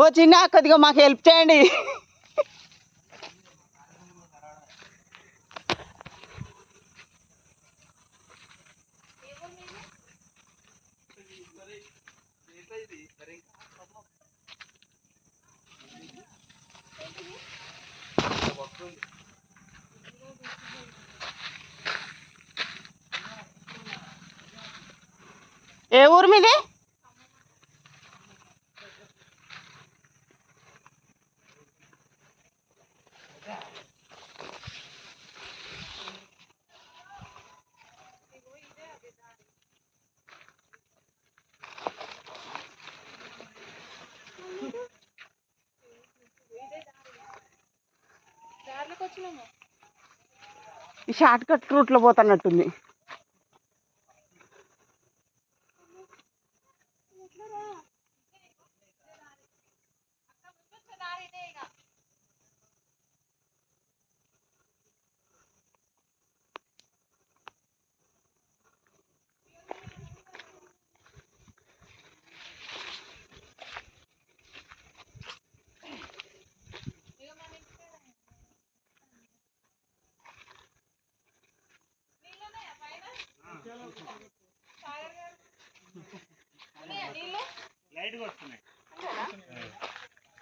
ఓ చిన్న కొద్దిగా మాకు హెల్ప్ చేయండి ఏ ఊరు మీది ఈ షార్ట్ కట్ రూట్లో పోతున్నట్టుంది.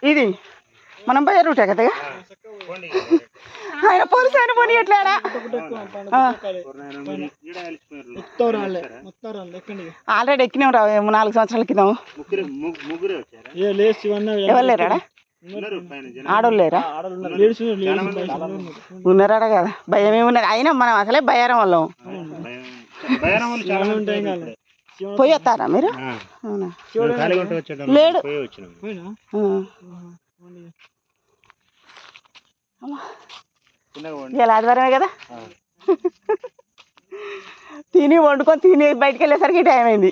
ఇది మనం పోయే రూటే కదా ఆయన పోలీసు ఆయన పోనీ ఎట్లాడా. ఆల్రెడీ ఎక్కినాం రా ఏమో నాలుగు సంవత్సరాల ఇవన్నీ ఎవరు లేరాడా? ఉన్నారు. ఉన్నారాడ కదా? భయం ఏమున్నది? అయినా మనం అసలే భయారం వాళ్ళం. భయం భయానం వాళ్ళు చాలా మంది ఉంటాయి ఉన్నారు ఇంకా. ఇక్కడే. పోయి వస్తారా మీరు అవునా. లేడు. ఇలా ఆదివారమే కదా. తిని వండుకొని తిని బయటికి వెళ్ళేసరికి టైం అయింది